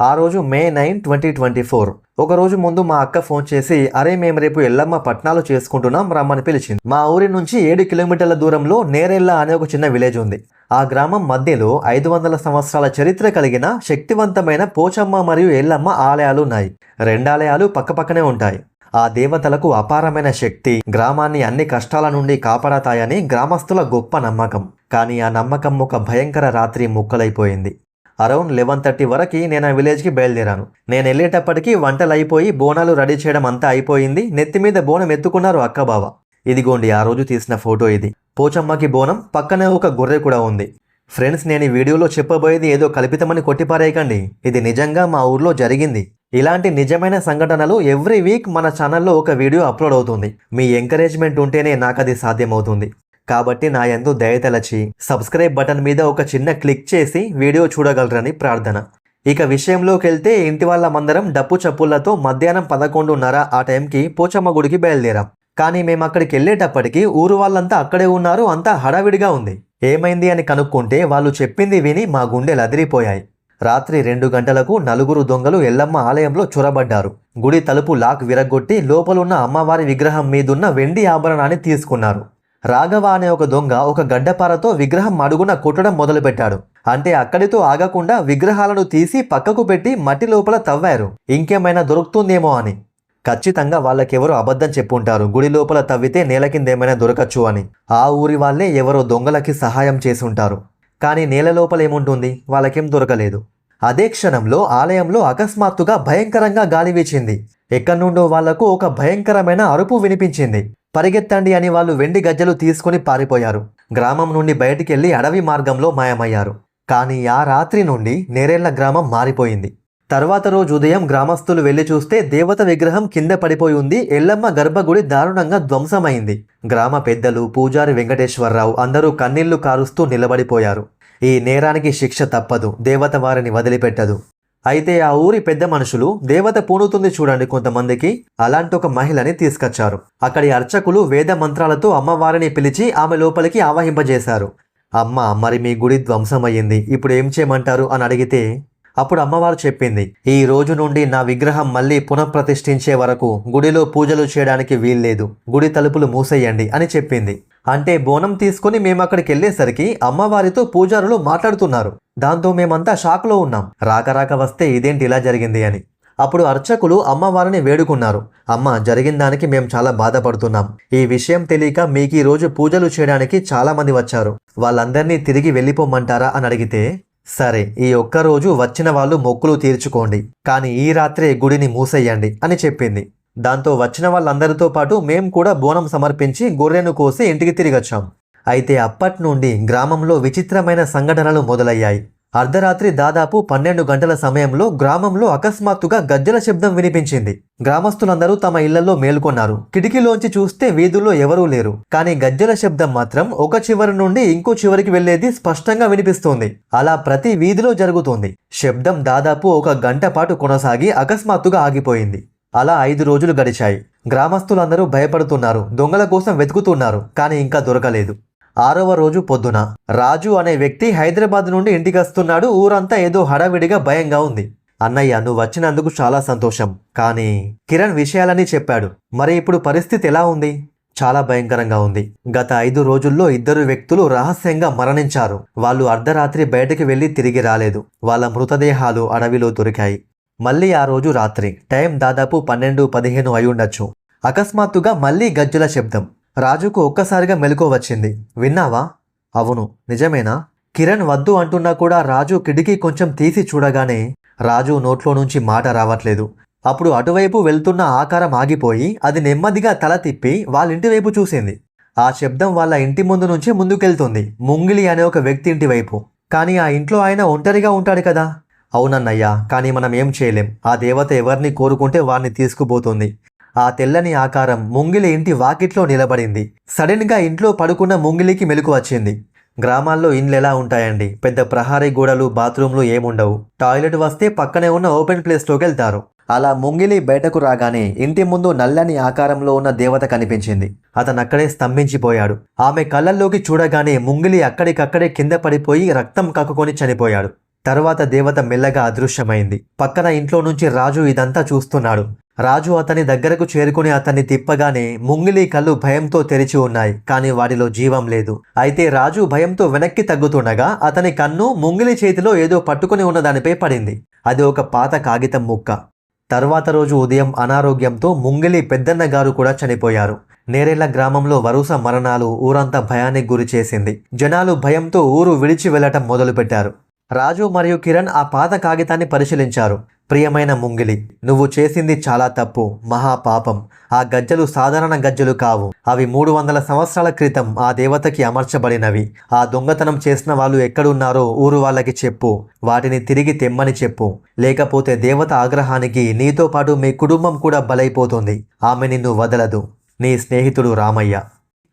ఆ రోజు May nine twenty twenty four. ఒక రోజు ముందు మా అక్క ఫోన్ చేసి అరే మేము రేపు ఎల్లమ్మ పట్నాలు చేసుకుంటున్నాం రమ్మని పిలిచింది. మా ఊరి నుంచి ఏడు కిలోమీటర్ల దూరంలో నేరెల్ల అనే ఒక చిన్న విలేజ్ ఉంది. ఆ గ్రామం మధ్యలో ఐదు వందల సంవత్సరాల చరిత్ర కలిగిన శక్తివంతమైన పోచమ్మ మరియు ఎల్లమ్మ ఆలయాలు ఉన్నాయి. రెండాలయాలు పక్కపక్కనే ఉంటాయి. ఆ దేవతలకు అపారమైన శక్తి గ్రామాన్ని అన్ని కష్టాల నుండి కాపాడతాయని గ్రామస్తుల గొప్ప నమ్మకం. కానీ ఆ నమ్మకం ఒక భయంకర రాత్రి ముక్కలైపోయింది. అరౌండ్ లెవెన్ థర్టీ వరకు నేను ఆ విలేజ్కి బయలుదేరాను. నేను వెళ్ళేటప్పటికి వంటలు అయిపోయి బోనాలు రెడీ చేయడం అంతా అయిపోయింది. నెత్తి మీద బోనం ఎత్తుకున్నారు అక్క బావ. ఇదిగోండి ఆ రోజు తీసిన ఫోటో ఇది. పోచమ్మకి బోనం పక్కనే ఒక గొర్రె కూడా ఉంది. ఫ్రెండ్స్ నేను ఈ వీడియోలో చెప్పబోయేది ఏదో కల్పితమని కొట్టిపారేయకండి. ఇది నిజంగా మా ఊర్లో జరిగింది. ఇలాంటి నిజమైన సంఘటనలు ఎవ్రీ వీక్ మన ఛానల్లో ఒక వీడియో అప్లోడ్ అవుతుంది. మీ ఎంకరేజ్మెంట్ ఉంటేనే నాకు అది సాధ్యమవుతుంది. కాబట్టి నా ఎందు దయతలచి సబ్స్క్రైబ్ బటన్ మీద ఒక చిన్న క్లిక్ చేసి వీడియో చూడగలరని ప్రార్థన. ఇక విషయంలోకి వెళ్తే ఇంటి వాళ్ళమందరం డప్పు చప్పులతో మధ్యాహ్నం పదకొండున్నర ఆ టైంకి పోచమ్మ గుడికి బయలుదేరాం. కానీ మేము అక్కడికి వెళ్ళేటప్పటికి ఊరు వాళ్ళంతా అక్కడే ఉన్నారు అంతా హడావిడిగా ఉంది. ఏమైంది అని కనుక్కుంటే వాళ్ళు చెప్పింది విని మా గుండెలు అదిరిపోయాయి రాత్రి రెండు గంటలకు నలుగురు దొంగలు ఎల్లమ్మ ఆలయంలో చొరబడ్డారు. గుడి తలుపు లాక్ విరగొట్టి లోపలున్న అమ్మవారి విగ్రహం మీదున్న వెండి ఆభరణాన్ని తీసుకున్నారు. రాఘవ అనే ఒక దొంగ ఒక గడ్డపారతో విగ్రహం అడుగున కొట్టడం మొదలుపెట్టాడు. అంటే అక్కడితో ఆగకుండా విగ్రహాలను తీసి పక్కకు పెట్టి మట్టి లోపల తవ్వారు. ఇంకేమైనా దొరుకుతుందేమో అని. ఖచ్చితంగా వాళ్ళకెవరో అబద్ధం చెప్పుంటారు. గుడి లోపల తవ్వితే నేల కింద ఏమైనా దొరకచ్చు అని. ఆ ఊరి వాళ్ళే ఎవరో దొంగలకి సహాయం చేసి ఉంటారు కానీ నేల లోపల ఏముంటుంది? వాళ్ళకేం దొరకలేదు. అదే క్షణంలో ఆలయంలో అకస్మాత్తుగా భయంకరంగా గాలి వీచింది. ఎక్కడి నుండో వాళ్ళకు ఒక భయంకరమైన అరుపు వినిపించింది. పరిగెత్తండి అని వాళ్ళు వెండి గజ్జలు తీసుకుని పారిపోయారు. గ్రామం నుండి బయటికెళ్ళి అడవి మార్గంలో మాయమయ్యారు. కానీ ఆ రాత్రి నుండి నేరేళ్ళ గ్రామం మారిపోయింది. తర్వాత రోజు ఉదయం గ్రామస్తులు వెళ్ళి చూస్తే దేవత విగ్రహం కింద పడిపోయి ఉంది. ఎల్లమ్మ గర్భగుడి దారుణంగా ధ్వంసమైంది. గ్రామ పెద్దలు పూజారి వెంకటేశ్వరరావు అందరూ కన్నీళ్ళు కారుస్తూ నిలబడిపోయారు. ఈ నేరానికి శిక్ష తప్పదు. దేవత వారిని వదిలిపెట్టదు. అయితే ఆ ఊరి పెద్ద మనుషులు దేవత పూనుతుంది చూడండి కొంతమందికి. అలాంటి ఒక మహిళని తీసుకొచ్చారు. అక్కడి అర్చకులు వేద మంత్రాలతో అమ్మవారిని పిలిచి ఆమె లోపలికి ఆవహింపజేశారు. అమ్మ మరి మీ గుడి ధ్వంసమయ్యింది ఇప్పుడు ఏం చేయమంటారు? అని అడిగితే అప్పుడు అమ్మవారు చెప్పింది ఈ రోజు నుండి నా విగ్రహం మళ్ళీ పునఃప్రతిష్ఠించే వరకు గుడిలో పూజలు చేయడానికి వీల్లేదు. గుడి తలుపులు మూసేయండి అని చెప్పింది. అంటే బోనం తీసుకుని మేము అక్కడికి వెళ్ళేసరికి అమ్మవారితో పూజారులు మాట్లాడుతున్నారు. దాంతో మేమంతా షాక్లో ఉన్నాం. రాక రాక వస్తే ఇదేంటి ఇలా జరిగింది అని. అప్పుడు అర్చకులు అమ్మవారిని వేడుకున్నారు. అమ్మ జరిగిన దానికి మేము చాలా బాధపడుతున్నాం. ఈ విషయం తెలియక మీకు ఈ రోజు పూజలు చేయడానికి చాలా మంది వచ్చారు. వాళ్ళందరినీ తిరిగి వెళ్ళిపోమంటారా అని అడిగితే సరే ఈ ఒక్క రోజు వచ్చిన వాళ్ళు మొక్కులు తీర్చుకోండి. కానీ ఈ రాత్రే గుడిని మూసేయండి అని చెప్పింది. దాంతో వచ్చిన వాళ్ళందరితో పాటు మేము కూడా బోనం సమర్పించి గొర్రెను కోసి ఇంటికి తిరిగొచ్చాం. అయితే అప్పటి నుండి గ్రామంలో విచిత్రమైన సంఘటనలు మొదలయ్యాయి. అర్ధరాత్రి దాదాపు పన్నెండు గంటల సమయంలో గ్రామంలో అకస్మాత్తుగా గజ్జల శబ్దం వినిపించింది. గ్రామస్తులందరూ తమ ఇళ్ళలో మేల్కొన్నారు. కిటికీలోంచి చూస్తే వీధుల్లో ఎవరూ లేరు. కానీ గజ్జల శబ్దం మాత్రం ఒక చివరి నుండి ఇంకో చివరికి వెళ్ళేది స్పష్టంగా వినిపిస్తోంది. అలా ప్రతి వీధిలో జరుగుతోంది. శబ్దం దాదాపు ఒక గంట పాటు కొనసాగి అకస్మాత్తుగా ఆగిపోయింది. అలా ఐదు రోజులు గడిచాయి. గ్రామస్తులందరూ భయపడుతున్నారు. దొంగల కోసం వెతుకుతున్నారు. కానీ ఇంకా దొరకలేదు. ఆరవ రోజు పొద్దున. రాజు అనే వ్యక్తి హైదరాబాద్ నుండి ఇంటికి వస్తున్నాడు. ఊరంతా ఏదో హడావిడిగా భయంగా ఉంది. అన్నయ్య నువ్వు వచ్చినందుకు చాలా సంతోషం. కానీ కిరణ్ విషయాలని చెప్పాడు. మరి ఇప్పుడు పరిస్థితి ఎలా ఉంది? చాలా భయంకరంగా ఉంది. గత ఐదు రోజుల్లో ఇద్దరు వ్యక్తులు రహస్యంగా మరణించారు. వాళ్ళు అర్ధరాత్రి బయటకు వెళ్ళి తిరిగి రాలేదు. వాళ్ళ మృతదేహాలు అడవిలో దొరికాయి. మళ్ళీ ఆ రోజు రాత్రి. టైం దాదాపు పన్నెండు పదిహేను అయి ఉండొచ్చు. అకస్మాత్తుగా మళ్ళీ గజ్జుల శబ్దం. రాజుకు ఒక్కసారిగా మెలకువ వచ్చింది. విన్నావా? అవును నిజమేనా? కిరణ్ వద్దు అంటున్నా కూడా రాజు కిటికీ కొంచెం తీసి చూడగానే రాజు నోట్లో నుంచి మాట రావట్లేదు. అప్పుడు అటువైపు వెళ్తున్న ఆకారం ఆగిపోయి అది నెమ్మదిగా తల తిప్పి వాళ్ళింటి వైపు చూసింది. ఆ శబ్దం వాళ్ళ ఇంటి ముందు నుంచి ముందుకెళ్తుంది. ముంగిలి అనే ఒక వ్యక్తి ఇంటి వైపు. కానీ ఆ ఇంట్లో ఆయన ఒంటరిగా ఉంటాడు కదా? అవునన్నయ్యా కానీ మనం ఏం చేయలేం. ఆ దేవత ఎవరిని కోరుకుంటే వారిని తీసుకుపోతుంది. ఆ తెల్లని ఆకారం ముంగిలి ఇంటి వాకిట్లో నిలబడింది. సడన్గా ఇంట్లో పడుకున్న ముంగిలికి మెలకు వచ్చింది. గ్రామాల్లో ఇండ్లు ఎలా ఉంటాయండి? పెద్ద ప్రహారీ గోడలు బాత్రూంలు ఏముండవు. టాయిలెట్ వస్తే పక్కనే ఉన్న ఓపెన్ ప్లేస్లోకి వెళ్తారు. అలా ముంగిలి బయటకు రాగానే ఇంటి ముందు నల్లని ఆకారంలో ఉన్న దేవత కనిపించింది. అతను అక్కడే స్తంభించిపోయాడు. ఆమె కళ్ళల్లోకి చూడగానే ముంగిలి అక్కడికక్కడే కింద పడిపోయి రక్తం కక్కుకొని చనిపోయాడు. తర్వాత దేవత మెల్లగా అదృశ్యమైంది. పక్కన ఇంట్లో నుంచి రాజు ఇదంతా చూస్తున్నాడు. రాజు అతని దగ్గరకు చేరుకుని అతన్ని తిప్పగానే ముంగిలి కళ్ళు భయంతో తెరిచి ఉన్నాయి కానీ వాటిలో జీవం లేదు. అయితే రాజు భయంతో వెనక్కి తగ్గుతుండగా అతని కన్ను ముంగిలి చేతిలో ఏదో పట్టుకుని ఉన్న దానిపై పడింది. అది ఒక పాత కాగితం ముక్క. తర్వాత రోజు ఉదయం అనారోగ్యంతో ముంగిలి పెద్దన్న గారు కూడా చనిపోయారు. నేరేళ్ళ గ్రామంలో వరుస మరణాలు ఊరంతా భయానికి గురి చేసింది. జనాలు భయంతో ఊరు విడిచి వెళ్ళటం మొదలుపెట్టారు. రాజు మరియు కిరణ్ ఆ పాత కాగితాన్ని పరిశీలించారు. ప్రియమైన ముంగిలి నువ్వు చేసింది చాలా తప్పు మహా పాపం. ఆ గజ్జలు సాధారణ గజ్జలు కావు. అవి మూడు వందల సంవత్సరాల క్రితం ఆ దేవతకి అమర్చబడినవి. ఆ దొంగతనం చేసిన వాళ్ళు ఎక్కడున్నారో ఊరు వాళ్ళకి చెప్పు వాటిని తిరిగి తెమ్మని చెప్పు. లేకపోతే దేవత ఆగ్రహానికి నీతో పాటు మీ కుటుంబం కూడా బలైపోతుంది. ఆమె నిన్ను వదలదు. నీ స్నేహితుడు రామయ్య.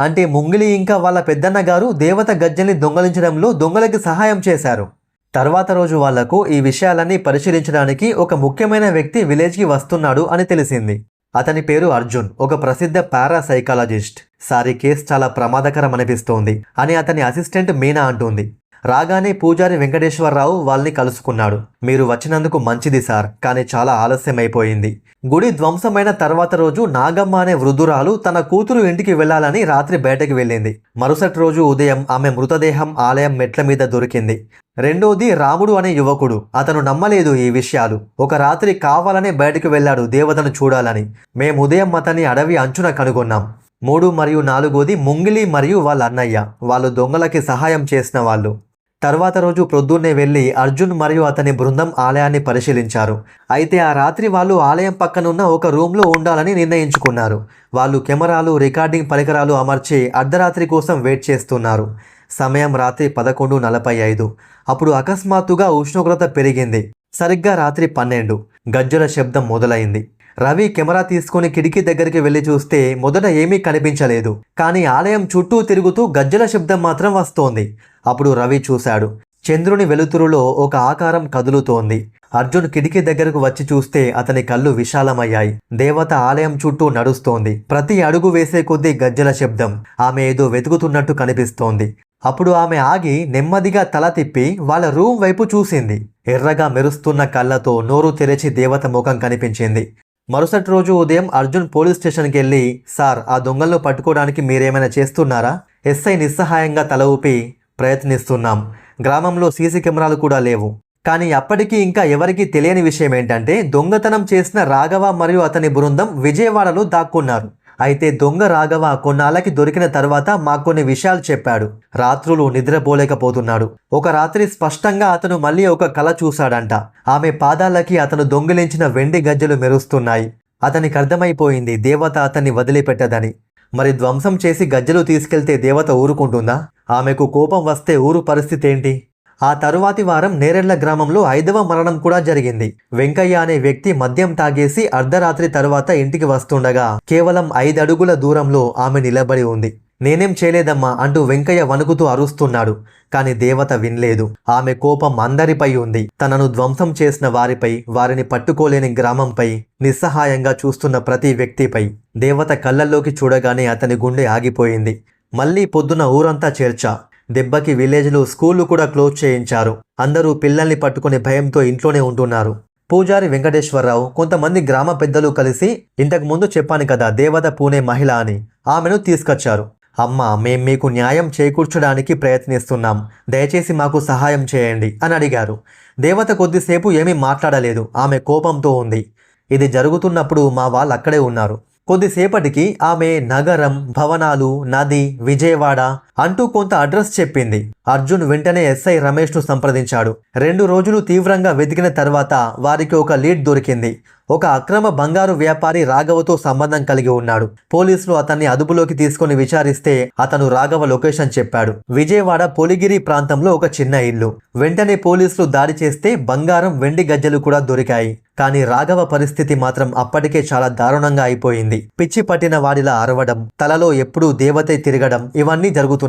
అంటే ముంగిలి ఇంకా వాళ్ళ పెద్దన్న గారు దేవత గజ్జల్ని దొంగలించడంలో దొంగలకి సహాయం చేశారు. తర్వాత రోజు వాళ్ళకు ఈ విషయాలన్నీ పరిశీలించడానికి ఒక ముఖ్యమైన వ్యక్తి విలేజ్కి వస్తున్నాడు అని తెలిసింది. అతని పేరు అర్జున్ ఒక ప్రసిద్ధ పారాసైకాలజిస్ట్. సారీ కేస్ చాలా ప్రమాదకరం అనిపిస్తోంది అని అతని అసిస్టెంట్ మీనా అంటుంది. రాగానే పూజారి వెంకటేశ్వరరావు వాళ్ళని కలుసుకున్నాడు. మీరు వచ్చినందుకు మంచిది సార్ కానీ చాలా ఆలస్యం అయిపోయింది గుడి ధ్వంసమైన తర్వాత రోజు నాగమ్మ అనే వృద్ధురాలు తన కూతురు ఇంటికి వెళ్ళాలని రాత్రి బయటకు వెళ్ళింది. మరుసటి రోజు ఉదయం ఆమె మృతదేహం ఆలయం మెట్ల మీద దొరికింది. రెండోది రాముడు అనే యువకుడు. అతను నమ్మలేదు ఈ విషయాలు. ఒక రాత్రి కావాలనే బయటకు వెళ్ళాడు దేవతను చూడాలని. మేము ఉదయం అతని అడవి అంచున కనుగొన్నాం. మూడు మరియు నాలుగోది ముంగిలి మరియు వాళ్ళ అన్నయ్య. వాళ్ళు దొంగలకి సహాయం చేసిన వాళ్ళు. తర్వాత రోజు ప్రొద్దున్నే వెళ్ళి అర్జున్ మరియు అతని బృందం ఆలయాన్ని పరిశీలించారు. అయితే ఆ రాత్రి వాళ్ళు ఆలయం పక్కనున్న ఒక రూమ్లో ఉండాలని నిర్ణయించుకున్నారు. వాళ్ళు కెమెరాలు రికార్డింగ్ పరికరాలు అమర్చి అర్ధరాత్రి కోసం వెయిట్ చేస్తున్నారు. సమయం రాత్రి పదకొండు నలభై ఐదు. అప్పుడు అకస్మాత్తుగా ఉష్ణోగ్రత పెరిగింది. సరిగ్గా రాత్రి పన్నెండు. గజ్జల శబ్దం మొదలైంది. రవి కెమెరా తీసుకుని కిటికీ దగ్గరికి వెళ్ళి చూస్తే మొదట ఏమీ కనిపించలేదు. కానీ ఆలయం చుట్టూ తిరుగుతూ గజ్జల శబ్దం మాత్రం వస్తోంది. అప్పుడు రవి చూశాడు. చంద్రుని వెలుతురులో ఒక ఆకారం కదులుతోంది. అర్జున్ కిటికీ దగ్గరకు వచ్చి చూస్తే అతని కళ్ళు విశాలమయ్యాయి. దేవత ఆలయం చుట్టూ నడుస్తోంది. ప్రతి అడుగు వేసే కొద్దీ గజ్జల శబ్దం. ఆమె ఏదో వెతుకుతున్నట్టు కనిపిస్తోంది. అప్పుడు ఆమె ఆగి నెమ్మదిగా తల తిప్పి వాళ్ళ రూమ్ వైపు చూసింది. ఎర్రగా మెరుస్తున్న కళ్ళతో నోరు తెరిచి దేవత ముఖం కనిపించింది. మరుసటి రోజు ఉదయం అర్జున్ పోలీస్ స్టేషన్కి వెళ్ళి సార్ ఆ దొంగలను పట్టుకోవడానికి మీరేమైనా చేస్తున్నారా? ఎస్ఐ నిస్సహాయంగా తల ఊపి ప్రయత్నిస్తున్నాం. గ్రామంలో సీసీ కెమెరాలు కూడా లేవు. కానీ అప్పటికీ ఇంకా ఎవరికీ తెలియని విషయం ఏంటంటే దొంగతనం చేసిన రాఘవ మరియు అతని బృందం విజయవాడలో దాక్కున్నారు. అయితే దొంగ రాఘవ కొన్నాళ్ళకి దొరికిన తర్వాత మాకు కొన్ని విషయాలు చెప్పాడు. రాత్రులు నిద్రపోలేకపోతున్నాడు. ఒక రాత్రి స్పష్టంగా అతను మళ్ళీ ఒక కళ చూశాడంట. ఆమె పాదాలకి అతను దొంగిలించిన వెండి గజ్జలు మెరుస్తున్నాయి. అతనికి అర్థమైపోయింది దేవత అతన్ని వదిలిపెట్టదని. మరి ధ్వంసం చేసి గజ్జలు తీసుకెళ్తే దేవత ఊరుకుంటుందా? ఆమెకు కోపం వస్తే ఊరు పరిస్థితి ఏంటి ఆ తరువాతి వారం నేరెళ్ళ గ్రామంలో ఐదవ మరణం కూడా జరిగింది. వెంకయ్య అనే వ్యక్తి మద్యం తాగేసి అర్ధరాత్రి తరువాత ఇంటికి వస్తుండగా కేవలం ఐదడుగుల దూరంలో ఆమె నిలబడి ఉంది. నేనేం చేయలేదమ్మా అంటూ వెంకయ్య వణుకుతూ అరుస్తున్నాడు. కాని దేవత వినలేదు. ఆమె కోపం అందరిపై ఉంది. తనను ధ్వంసం చేసిన వారిపై వారిని పట్టుకోలేని గ్రామంపై నిస్సహాయంగా చూస్తున్న ప్రతి వ్యక్తిపై దేవత కళ్ళల్లోకి చూడగానే అతని గుండె ఆగిపోయింది. మళ్ళీ పొద్దున ఊరంతా చేర్చా. దెబ్బకి విలేజ్లు స్కూళ్ళు కూడా క్లోజ్ చేయించారు. అందరూ పిల్లల్ని పట్టుకునే భయంతో ఇంట్లోనే ఉంటున్నారు. పూజారి వెంకటేశ్వరరావు కొంతమంది గ్రామ పెద్దలు కలిసి ఇంతకు ముందు చెప్పాను కదా దేవత పూణే మహిళ అని ఆమెను తీసుకొచ్చారు. అమ్మ మేం మీకు న్యాయం చేకూర్చడానికి ప్రయత్నిస్తున్నాం. దయచేసి మాకు సహాయం చేయండి అని అడిగారు. దేవత కొద్దిసేపు ఏమీ మాట్లాడలేదు. ఆమె కోపంతో ఉంది. ఇది జరుగుతున్నప్పుడు మా వాళ్ళు అక్కడే ఉన్నారు. కొద్దిసేపటికి ఆమె నగరం భవనాలు నది విజయవాడ అంటూ కొంత అడ్రస్ చెప్పింది. అర్జున్ వెంటనే ఎస్ఐ రమేష్ను సంప్రదించాడు. రెండు రోజులు తీవ్రంగా వెతికిన తర్వాత వారికి ఒక లీడ్ దొరికింది. ఒక అక్రమ బంగారు వ్యాపారి రాఘవతో సంబంధం కలిగి ఉన్నాడు. పోలీసులు అతన్ని అదుపులోకి తీసుకుని విచారిస్తే అతను రాఘవ లొకేషన్ చెప్పాడు. విజయవాడ పొలిగిరి ప్రాంతంలో ఒక చిన్న ఇల్లు. వెంటనే పోలీసులు దాడి చేస్తే బంగారం వెండి గజ్జలు కూడా దొరికాయి. కానీ రాఘవ పరిస్థితి మాత్రం అప్పటికే చాలా దారుణంగా అయిపోయింది. పిచ్చి పట్టిన వాడిలా అరవడం తలలో ఎప్పుడూ దేవతే తిరగడం ఇవన్నీ జరుగుతున్నాయి.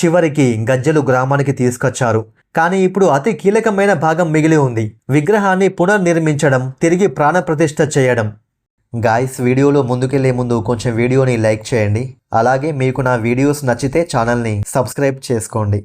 చివరికి గజ్జలు గ్రామానికి తీసుకొచ్చారు. కానీ ఇప్పుడు అతి కీలకమైన భాగం మిగిలి ఉంది. విగ్రహాన్ని పునర్నిర్మించడం తిరిగి ప్రాణప్రతిష్ఠ చేయడం. గాయస్ వీడియోలో ముందుకెళ్ళే ముందు కొంచెం వీడియోని లైక్ చేయండి. అలాగే మీకు నా వీడియోస్ నచ్చితే ఛానల్ని సబ్స్క్రైబ్ చేసుకోండి.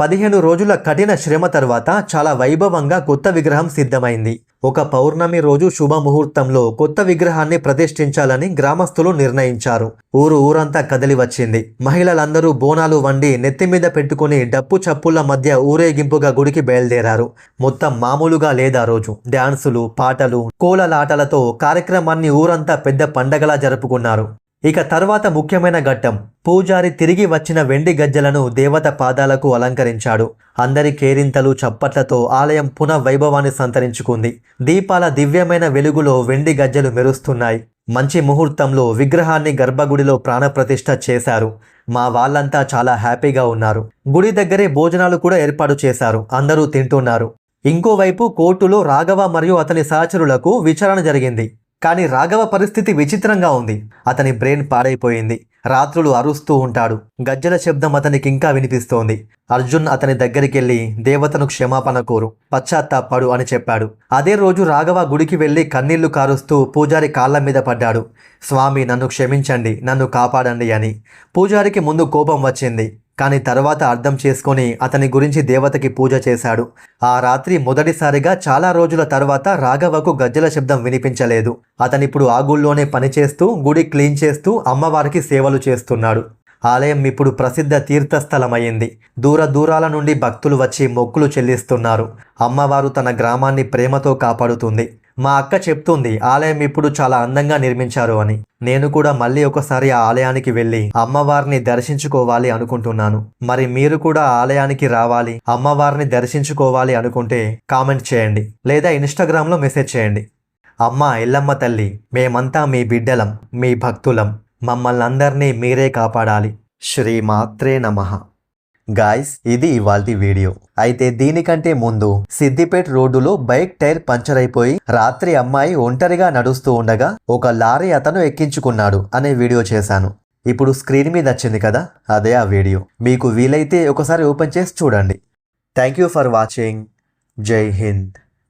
పదిహేను రోజుల కఠిన శ్రమ తర్వాత చాలా వైభవంగా కొత్త విగ్రహం సిద్ధమైంది. ఒక పౌర్ణమి రోజు శుభముహూర్తంలో కొత్త విగ్రహాన్ని ప్రతిష్ఠించాలని గ్రామస్తులు నిర్ణయించారు. ఊరు ఊరంతా కదిలి వచ్చింది. మహిళలందరూ బోనాలు వండి నెత్తిమీద పెట్టుకుని డప్పు చప్పుల మధ్య ఊరేగింపుగా గుడికి బయలుదేరారు. మొత్తం మామూలుగా లేదా రోజు. డ్యాన్సులు పాటలు కోలలాటలతో కార్యక్రమాన్ని ఊరంతా పెద్ద పండగలా జరుపుకున్నారు. ఇక తర్వాత ముఖ్యమైన ఘట్టం. పూజారి తిరిగి వచ్చిన వెండి గజ్జలను దేవత పాదాలకు అలంకరించాడు. అందరి కేరింతలు చప్పట్లతో ఆలయం పునః వైభవాన్ని సంతరించుకుంది. దీపాల దివ్యమైన వెలుగులో వెండి గజ్జలు మెరుస్తున్నాయి. మంచి ముహూర్తంలో విగ్రహాన్ని గర్భగుడిలో ప్రాణప్రతిష్ఠ చేశారు. మా వాళ్ళంతా చాలా హ్యాపీగా ఉన్నారు. గుడి దగ్గరే భోజనాలు కూడా ఏర్పాటు చేశారు. అందరూ తింటున్నారు. ఇంకోవైపు కోర్టులో రాఘవ మరియు అతని సహచరులకు విచారణ జరిగింది. కానీ రాఘవ పరిస్థితి విచిత్రంగా ఉంది. అతని బ్రెయిన్ పాడైపోయింది. రాత్రులు అరుస్తూ ఉంటాడు. గజ్జల శబ్దం అతనికి ఇంకా వినిపిస్తోంది. అర్జున్ అతని దగ్గరికెళ్ళి దేవతను క్షమాపణ కోరు. పశ్చాత్తాపడు అని చెప్పాడు. అదే రోజు రాఘవ గుడికి వెళ్ళి కన్నీళ్ళు కారుస్తూ పూజారి కాళ్ళ మీద పడ్డాడు. స్వామి నన్ను క్షమించండి. నన్ను కాపాడండి అని. పూజారికి ముందు కోపం వచ్చింది. కానీ తర్వాత అర్థం చేసుకొని అతని గురించి దేవతకి పూజ చేశాడు. ఆ రాత్రి మొదటిసారిగా చాలా రోజుల తర్వాత రాఘవకు గజ్జల శబ్దం వినిపించలేదు. అతనిప్పుడు ఆగుల్లోనే పనిచేస్తూ గుడి క్లీన్ చేస్తూ అమ్మవారికి సేవలు చేస్తున్నాడు. ఆలయం ఇప్పుడు ప్రసిద్ధ తీర్థస్థలమైంది. దూర దూరాల నుండి భక్తులు వచ్చి మొక్కులు చెల్లిస్తున్నారు. అమ్మవారు తన గ్రామాన్ని ప్రేమతో కాపాడుతుంది. మా అక్క చెప్తుంది ఆలయం ఇప్పుడు చాలా అందంగా నిర్మించారు అని. నేను కూడా మళ్ళీ ఒకసారి ఆ ఆలయానికి వెళ్ళి అమ్మవారిని దర్శించుకోవాలి అనుకుంటున్నాను. మరి మీరు కూడా ఆలయానికి రావాలి అమ్మవారిని దర్శించుకోవాలి అనుకుంటే కామెంట్ చేయండి లేదా ఇన్స్టాగ్రామ్లో మెసేజ్ చేయండి. అమ్మ ఎల్లమ్మ తల్లి మేమంతా మీ బిడ్డలం మీ భక్తులం. మమ్మల్ని అందరినీ మీరే కాపాడాలి. శ్రీమాత్రే నమః. గాయస్ ఇది ఇవాల్టి వీడియో. అయితే దీనికంటే ముందు సిద్దిపేట్ రోడ్డులో బైక్ టైర్ పంచర్ అయిపోయి రాత్రి అమ్మాయి ఒంటరిగా నడుస్తూ ఉండగా ఒక లారీ అతను ఎక్కించుకున్నాడు అనే వీడియో చేశాను. ఇప్పుడు స్క్రీన్ మీద వచ్చింది కదా అదే ఆ వీడియో. మీకు వీలైతే ఒకసారి ఓపెన్ చేసి చూడండి. థ్యాంక్ యూ ఫర్ వాచింగ్ జై హింద్